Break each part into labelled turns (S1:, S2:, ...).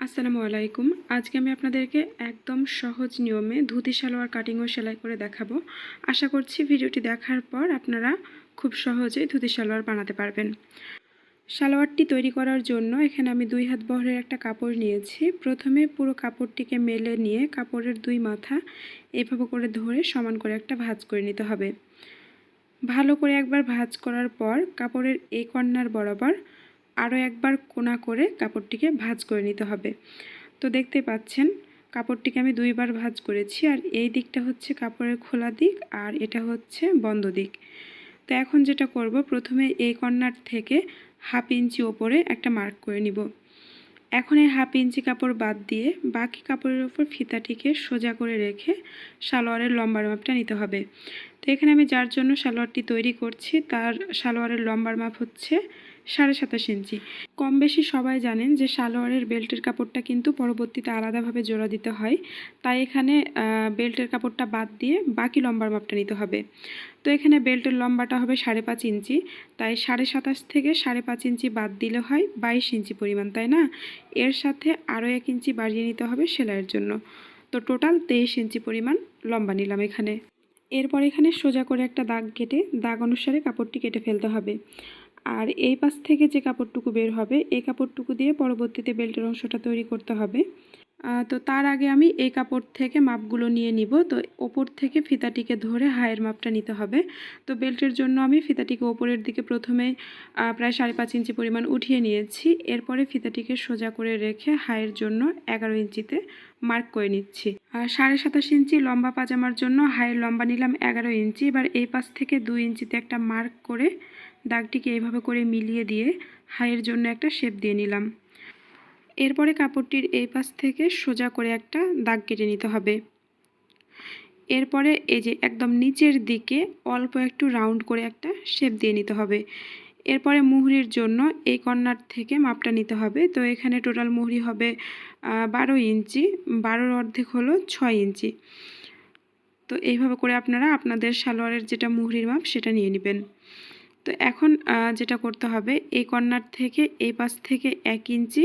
S1: আসসালামু আলাইকুম। আজকে আমি আপনাদেরকে একদম সহজ নিয়মে ধুতি, সালোয়ার কাটিং ও সেলাই করে দেখাবো। আশা করছি ভিডিওটি দেখার পর আপনারা খুব সহজেই ধুতি, সালোয়ার বানাতে পারবেন। সালোয়ারটি তৈরি করার জন্য এখানে আমি দুই হাত বহরের একটা কাপড় নিয়েছি। প্রথমে পুরো কাপড়টিকে মেলে নিয়ে কাপড়ের দুই মাথা এভাবে করে ধরে সমান করে একটা ভাঁজ করে নিতে হবে। ভালো করে একবার ভাঁজ করার পর কাপড়ের এই কর্নার বরাবর আরও একবার কোনা করে কাপড়টিকে ভাঁজ করে নিতে হবে। তো দেখতে পাচ্ছেন, কাপড়টিকে আমি দুইবার ভাঁজ করেছি আর এই দিকটা হচ্ছে কাপড়ের খোলা দিক আর এটা হচ্ছে বন্ধ দিক। তো এখন যেটা করব, প্রথমে এই কর্নার থেকে হাফ ইঞ্চি ওপরে একটা মার্ক করে নিব। এখন এই হাফ ইঞ্চি কাপড় বাদ দিয়ে বাকি কাপড়ের ওপর ফিতাটিকে সোজা করে রেখে সালোয়ারের লম্বার মাপটা নিতে হবে। তো এখানে আমি যার জন্য সালোয়ারটি তৈরি করছি, তার সালোয়ারের লম্বার মাপ হচ্ছে সাড়ে সাতাশ ইঞ্চি। কম বেশি সবাই জানেন যে সালোয়ারের বেল্টের কাপড়টা কিন্তু পরবর্তীতে আলাদাভাবে জোড়া দিতে হয়। তাই এখানে বেল্টের কাপড়টা বাদ দিয়ে বাকি লম্বার মাপটা নিতে হবে। তো এখানে বেল্টের লম্বাটা হবে সাড়ে পাঁচ ইঞ্চি। তাই সাড়ে সাতাশ থেকে সাড়ে পাঁচ ইঞ্চি বাদ দিলে হয় বাইশ ইঞ্চি পরিমাণ, তাই না? এর সাথে আরও এক ইঞ্চি বাড়িয়ে নিতে হবে সেলাইয়ের জন্য। তো টোটাল তেইশ ইঞ্চি পরিমাণ লম্বা নিলাম এখানে। এরপর এখানে সোজা করে একটা দাগ কেটে, দাগ অনুসারে কাপড়টি কেটে ফেলতে হবে। আর এই পাশ থেকে যে কাপড়টুকু বের হবে, এই কাপড়টুকু দিয়ে পরবর্তীতে বেল্টের অংশটা তৈরি করতে হবে। তো তার আগে আমি এই কাপড় থেকে মাপগুলো নিয়ে নিব। তো ওপর থেকে ফিতাটিকে ধরে হায়ের মাপটা নিতে হবে। তো বেল্টের জন্য আমি ফিতাটিকে ওপরের দিকে প্রথমে প্রায় সাড়ে পাঁচ ইঞ্চি পরিমাণ উঠিয়ে নিয়েছি। এরপরে ফিতাটিকে সোজা করে রেখে হায়ের জন্য এগারো ইঞ্চিতে মার্ক করে নিচ্ছি। আর সাড়ে সাতাশ ইঞ্চি লম্বা পাজামার জন্য হায়ের লম্বা নিলাম এগারো ইঞ্চি। এবার এই পাশ থেকে দুই ইঞ্চিতে একটা মার্ক করে দাগটিকে এইভাবে করে মিলিয়ে দিয়ে হাইয়ের জন্য একটা শেপ দিয়ে নিলাম। এরপরে কাপড়টির এই পাশ থেকে সোজা করে একটা দাগ কেটে নিতে হবে। এরপরে এই যে একদম নিচের দিকে অল্প একটু রাউন্ড করে একটা শেপ দিয়ে নিতে হবে। এরপরে মুহুরির জন্য এই কর্নার থেকে মাপটা নিতে হবে। তো এখানে টোটাল মুহুরি হবে বারো ইঞ্চি। বারোর অর্ধেক হলো ছয় ইঞ্চি। তো এইভাবে করে আপনারা আপনাদের সালোয়ারের যেটা মুহুরির মাপ সেটা নিয়ে নেবেন। তো এখন যেটা করতে হবে, এই কর্নার থেকে এই পাশ থেকে এক ইঞ্চি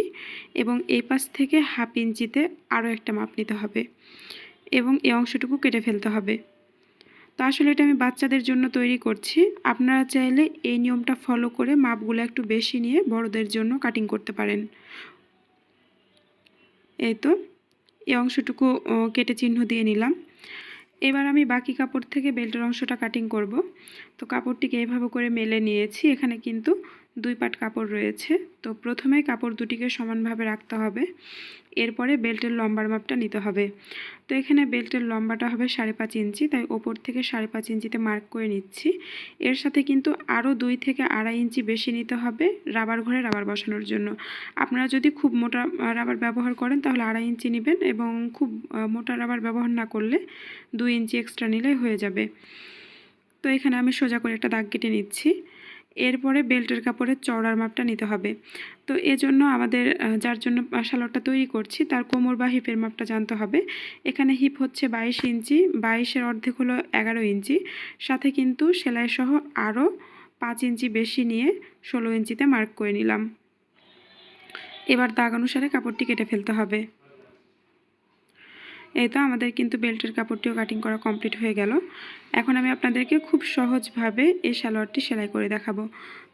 S1: এবং এই পাশ থেকে হাফ ইঞ্চিতে আরও একটা মাপ নিতে হবে এবং এই অংশটুকু কেটে ফেলতে হবে। তো আসলে এটা আমি বাচ্চাদের জন্য তৈরি করছি। আপনারা চাইলে এই নিয়মটা ফলো করে মাপগুলো একটু বেশি নিয়ে বড়দের জন্য কাটিং করতে পারেন। এই তো, এই অংশটুকু কেটে চিহ্ন দিয়ে নিলাম। এবার আমি বাকি কাপড় থেকে বেল্টের অংশটা কাটিং করব। তো কাপড়টিকে এইভাবে করে মেলে নিয়েছি। এখানে কিন্তু দুই পাট কাপড় রয়েছে। তো প্রথমে কাপড় দুটিকে সমানভাবে রাখতে হবে। এরপরে বেল্টের লম্বার মাপটা নিতে হবে। তো এখানে বেল্টের লম্বাটা হবে সাড়ে পাঁচ ইঞ্চি, তাই ওপর থেকে সাড়ে পাঁচ ইঞ্চিতে মার্ক করে নিচ্ছি। এর সাথে কিন্তু আরও দুই থেকে আড়াই ইঞ্চি বেশি নিতে হবে রাবার ঘরে রাবার বসানোর জন্য। আপনারা যদি খুব মোটা রাবার ব্যবহার করেন তাহলে আড়াই ইঞ্চি নেবেন এবং খুব মোটা রাবার ব্যবহার না করলে দুই ইঞ্চি এক্সট্রা নিলেই হয়ে যাবে। তো এখানে আমি সোজা করে একটা দাগ কেটে নিচ্ছি। এরপরে বেল্টের কাপড়ের চওড়ার মাপটা নিতে হবে। তো এজন্য আমাদের যার জন্য সালোয়ারটা তৈরি করছি, তার কোমর বা হিপের মাপটা জানতে হবে। এখানে হিপ হচ্ছে বাইশ ইঞ্চি, বাইশের অর্ধেক হলো এগারো ইঞ্চি। সাথে কিন্তু সেলাই সহ আরও পাঁচ ইঞ্চি বেশি নিয়ে ষোলো ইঞ্চিতে মার্ক করে নিলাম। এবার দাগ অনুসারে কাপড়টি কেটে ফেলতে হবে। এই তো আমাদের কিন্তু বেল্টের কাপড়টিও কাটিং করা কমপ্লিট হয়ে গেল। এখন আমি আপনাদেরকে খুব সহজভাবে এই সালোয়ারটি সেলাই করে দেখাবো।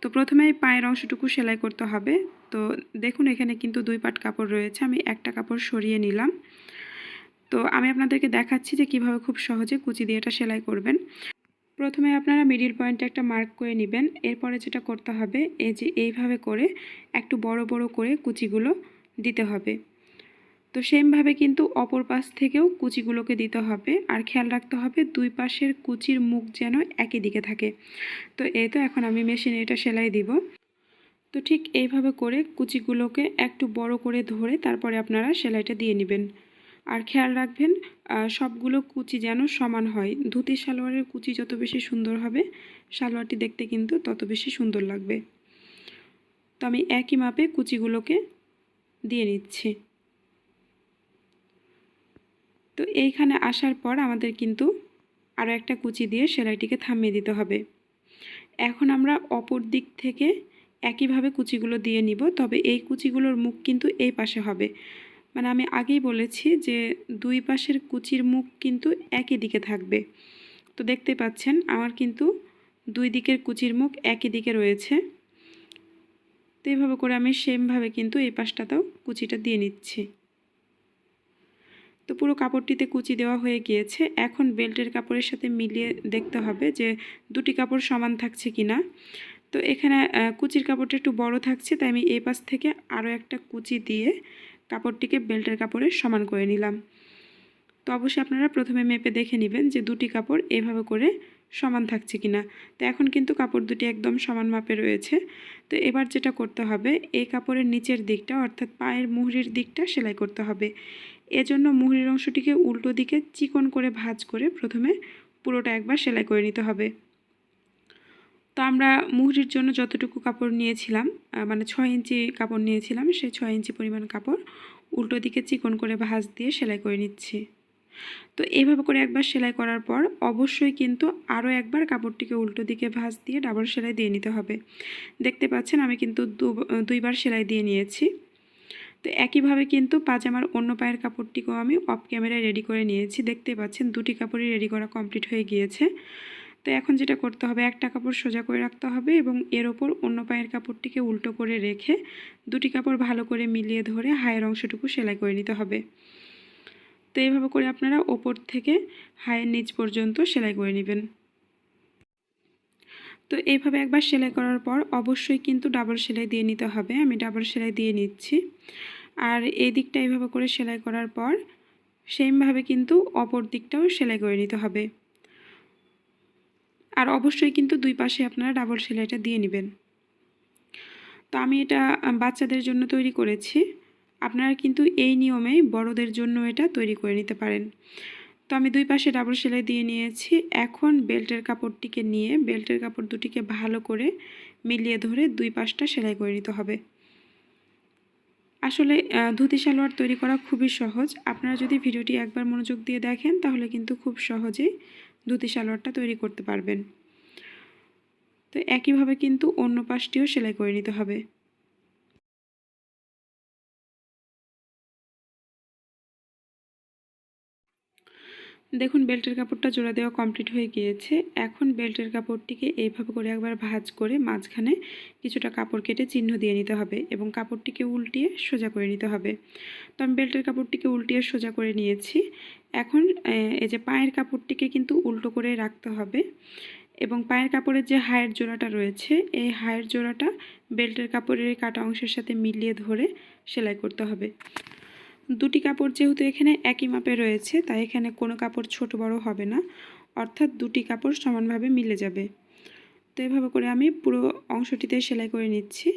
S1: তো প্রথমে এই পায়ের অংশটুকু সেলাই করতে হবে। তো দেখুন, এখানে কিন্তু দুই পাট কাপড় রয়েছে। আমি একটা কাপড় সরিয়ে নিলাম। তো আমি আপনাদেরকে দেখাচ্ছি যে কীভাবে খুব সহজে কুচি দিয়ে এটা সেলাই করবেন। প্রথমে আপনারা মিডিল পয়েন্টে একটা মার্ক করে নেবেন। এরপরে যেটা করতে হবে, এই যে এইভাবে করে একটু বড় বড় করে কুচিগুলো দিতে হবে। তো সেমভাবে কিন্তু অপর পাশ থেকেও কুচিগুলোকে দিতে হবে। আর খেয়াল রাখতে হবে দুই পাশের কুচির মুখ যেন একই দিকে থাকে। তো এই তো এখন আমি মেশিনে এটা সেলাই দিব। তো ঠিক এইভাবে করে কুচিগুলোকে একটু বড় করে ধরে তারপরে আপনারা সেলাইটা দিয়ে নেবেন। আর খেয়াল রাখবেন সবগুলো কুচি যেন সমান হয়। ধুতি সালোয়ারের কুচি যত বেশি সুন্দর হবে, সালোয়ারটি দেখতে কিন্তু তত বেশি সুন্দর লাগবে। তো আমি একই মাপে কুচিগুলোকে দিয়ে নিচ্ছি। তো এইখানে আসার পর আমাদের কিন্তু আরও একটা কুচি দিয়ে সেলাইটিকে থামিয়ে দিতে হবে। এখন আমরা অপর দিক থেকে একইভাবে কুচিগুলো দিয়ে নিব, তবে এই কুচিগুলোর মুখ কিন্তু এই পাশে হবে। মানে আমি আগেই বলেছি যে দুই পাশের কুচির মুখ কিন্তু একই দিকে থাকবে। তো দেখতে পাচ্ছেন আমার কিন্তু দুই দিকের কুচির মুখ একই দিকে রয়েছে। তো এইভাবে করে আমি সেমভাবে কিন্তু এই পাশটাতেও কুচিটা দিয়ে নিচ্ছি। তো পুরো কাপড়টিতে কুচি দেওয়া হয়ে গিয়েছে। এখন বেল্টের কাপড়ের সাথে মিলিয়ে দেখতে হবে যে দুটি কাপড় সমান থাকছে কি না। তো এখানে কুচির কাপড়টা একটু বড় থাকছে, তাই আমি এই পাশ থেকে আরও একটা কুচি দিয়ে কাপড়টিকে বেল্টের কাপড়ে সমান করে নিলাম। তো অবশ্যই আপনারা প্রথমে মেপে দেখে নেবেন যে দুটি কাপড় এভাবে করে সমান থাকছে কিনা তো এখন কিন্তু কাপড় দুটি একদম সমান মাপে রয়েছে। তো এবার যেটা করতে হবে, এই কাপড়ের নিচের দিকটা, অর্থাৎ পায়ের মুহুরির দিকটা সেলাই করতে হবে। এজন্য মুহুরির অংশটিকে উল্টো দিকে চিকন করে ভাজ করে প্রথমে পুরোটা একবার সেলাই করে নিতে হবে। তো আমরা মুহুরির জন্য যতটুকু কাপড় নিয়েছিলাম মানে ছয় ইঞ্চি কাপড় নিয়েছিলাম, সেই ছয় ইঞ্চি পরিমাণ কাপড় উল্টো দিকে চিকন করে ভাঁজ দিয়ে সেলাই করে নিচ্ছি। তো এইভাবে করে একবার সেলাই করার পর অবশ্যই কিন্তু আরও একবার কাপড়টিকে উল্টো দিকে ভাঁজ দিয়ে ডাবল সেলাই দিয়ে নিতে হবে। দেখতে পাচ্ছেন আমি কিন্তু দুইবার সেলাই দিয়ে নিয়েছি। তো একইভাবে কিন্তু পাজামার অন্য পায়ের কাপড়টিকেও আমি অফ ক্যামেরায় রেডি করে নিয়েছি। দেখতে পাচ্ছেন, দুটি কাপড়ই রেডি করা কমপ্লিট হয়ে গিয়েছে। তো এখন যেটা করতে হবে, একটা কাপড় সোজা করে রাখতে হবে এবং এর ওপর অন্য পায়ের কাপড়টিকে উল্টো করে রেখে দুটি কাপড় ভালো করে মিলিয়ে ধরে হায়ের অংশটুকু সেলাই করে নিতে হবে। তো এইভাবে করে আপনারা ওপর থেকে হায়ের নিচ পর্যন্ত সেলাই করে নেবেন। তো এইভাবে একবার সেলাই করার পর অবশ্যই কিন্তু ডাবল সেলাই দিয়ে নিতে হবে। আমি ডাবল সেলাই দিয়ে নিচ্ছি। আর এই দিকটা এইভাবে করে সেলাই করার পর সেমভাবে কিন্তু অপর দিকটাও সেলাই করে নিতে হবে। আর অবশ্যই কিন্তু দুই পাশে আপনারা ডাবল সেলাইটা দিয়ে নেবেন। তো আমি এটা বাচ্চাদের জন্য তৈরি করেছি। আপনারা কিন্তু এই নিয়মে বড়দের জন্য এটা তৈরি করে নিতে পারেন। তো আমি দুই পাশে ডাবল সেলাই দিয়ে নিয়েছি। এখন বেল্টের কাপড়টিকে নিয়ে বেল্টের কাপড় দুটিকে ভালো করে মিলিয়ে ধরে দুই পাশটা সেলাই করে নিতে হবে। আসলে ধুতি সালোয়ার তৈরি করা খুবই সহজ। আপনারা যদি ভিডিওটি একবার মনোযোগ দিয়ে দেখেন, তাহলে কিন্তু খুব সহজেই ধুতি সালোয়ারটা তৈরি করতে পারবেন। তো একইভাবে কিন্তু অন্য পাশটিও সেলাই করে নিতে হবে। দেখুন, বেল্টের কাপড়টা জোড়া দেওয়া কমপ্লিট হয়ে গিয়েছে। এখন বেল্টের কাপড়টিকে এইভাবে করে একবার ভাজ করে মাঝখানে কিছুটা কাপড় কেটে চিহ্ন দিয়ে নিতে হবে এবং কাপড়টিকে উল্টিয়ে সোজা করে নিতে হবে। তো আমি বেল্টের কাপড়টিকে উল্টিয়ে সোজা করে নিয়েছি। এখন এই যে পায়ের কাপড়টিকে কিন্তু উল্টো করে রাখতে হবে এবং পায়ের কাপড়ের যে হায়ের জোড়াটা রয়েছে, এই হায়ের জোড়াটা বেল্টের কাপড়ের কাটা অংশের সাথে মিলিয়ে ধরে সেলাই করতে হবে। দুটি কাপড় যেহেতু এখানে একই মাপে রয়েছে, তাই এখানে কোনো কাপড় ছোট বড় হবে না। অর্থাৎ দুটি কাপড় সমানভাবে মিলে যাবে। তো এভাবে করে আমি পুরো অংশটিতে সেলাই করে নিচ্ছি।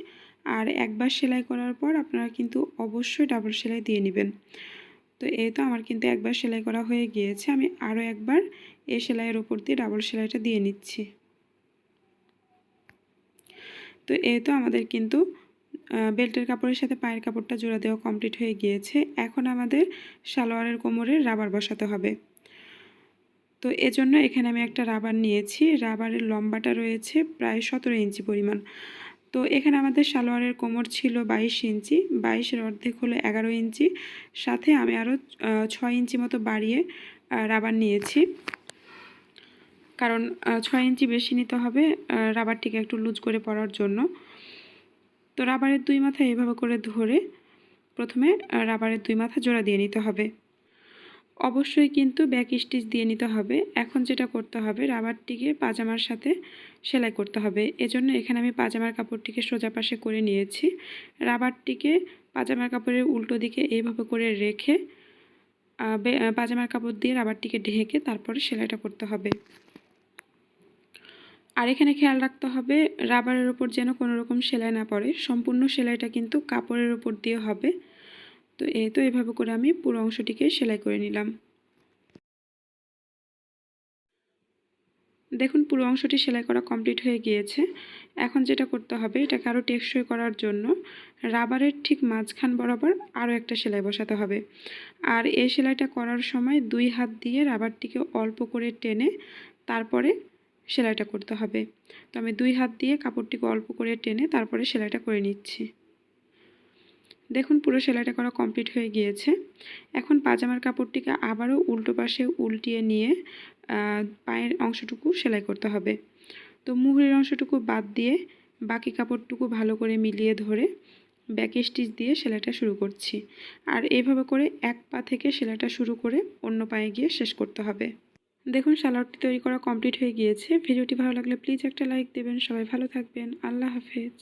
S1: আর একবার সেলাই করার পর আপনারা কিন্তু অবশ্যই ডাবল সেলাই দিয়ে নেবেন। তো এই তো আমার কিন্তু একবার সেলাই করা হয়ে গিয়েছে। আমি আরও একবার এই সেলাইয়ের ওপর দিয়ে ডাবল সেলাইটা দিয়ে নিচ্ছি। তো এই তো আমাদের কিন্তু বেল্টের কাপড়ের সাথে পায়ের কাপড়টা জোড়া দেওয়া কমপ্লিট হয়ে গিয়েছে। এখন আমাদের সালোয়ারের কোমরে রাবার বসাতে হবে। তো এজন্য এখানে আমি একটা রাবার নিয়েছি। রাবারের লম্বাটা রয়েছে প্রায় সতেরো ইঞ্চি পরিমাণ। তো এখানে আমাদের সালোয়ারের কোমর ছিল বাইশ ইঞ্চি। বাইশের অর্ধেক হলো এগারো ইঞ্চি। সাথে আমি আরও ছয় ইঞ্চি মতো বাড়িয়ে রাবার নিয়েছি। কারণ ছয় ইঞ্চি বেশি নিতে হবে রাবারটিকে একটু লুজ করে পরার জন্য। তো রাবারের দুই মাথা এভাবে করে ধরে প্রথমে রাবারের দুই মাথা জোড়া দিয়ে নিতে হবে। অবশ্যই কিন্তু ব্যাক স্টিচ দিয়ে নিতে হবে। এখন যেটা করতে হবে, রাবারটিকে পাজামার সাথে সেলাই করতে হবে। এজন্য এখানে আমি পাজামার কাপড়টিকে সোজা পাশে করে নিয়েছি। রাবারটিকে পাজামার কাপড়ের উল্টো দিকে এইভাবে করে রেখে পাজামার কাপড় দিয়ে রাবারটিকে ঢেকে তারপরে সেলাইটা করতে হবে। আর এখানে খেয়াল রাখতে হবে, রাবারের ওপর যেন কোনো রকম সেলাই না পড়ে। সম্পূর্ণ সেলাইটা কিন্তু কাপড়ের ওপর দিয়ে হবে। তো এই তো এভাবে করে আমি পুরো অংশটিকে সেলাই করে নিলাম। দেখুন, পুরো অংশটি সেলাই করা কমপ্লিট হয়ে গিয়েছে। এখন যেটা করতে হবে, এটাকে আরও টেকসই করার জন্য রাবারের ঠিক মাঝখান বরাবর আরও একটা সেলাই বসাতে হবে। আর এই সেলাইটা করার সময় দুই হাত দিয়ে রাবারটিকে অল্প করে টেনে তারপরে সেলাইটা করতে হবে। তো আমি দুই হাত দিয়ে কাপড়টিকে অল্প করে টেনে তারপরে সেলাইটা করে নিচ্ছি। দেখুন, পুরো সেলাইটা করা কমপ্লিট হয়ে গিয়েছে। এখন পাজামার কাপড়টিকে আবারও উল্টো পাশে উল্টিয়ে নিয়ে পায়ের অংশটুকু সেলাই করতে হবে। তো মুহুরের অংশটুকু বাদ দিয়ে বাকি কাপড়টুকু ভালো করে মিলিয়ে ধরে ব্যাক স্টিচ দিয়ে সেলাইটা শুরু করছি। আর এইভাবে করে এক পা থেকে সেলাইটা শুরু করে অন্য পায়ে গিয়ে শেষ করতে হবে। দেখুন স্যালাডটি তৈরি করা কমপ্লিট হয়ে গিয়েছে। ভিডিওটি ভালো লাগলে প্লিজ একটা লাইক দেবেন। সবাই ভালো থাকবেন। আল্লাহ হাফেজ।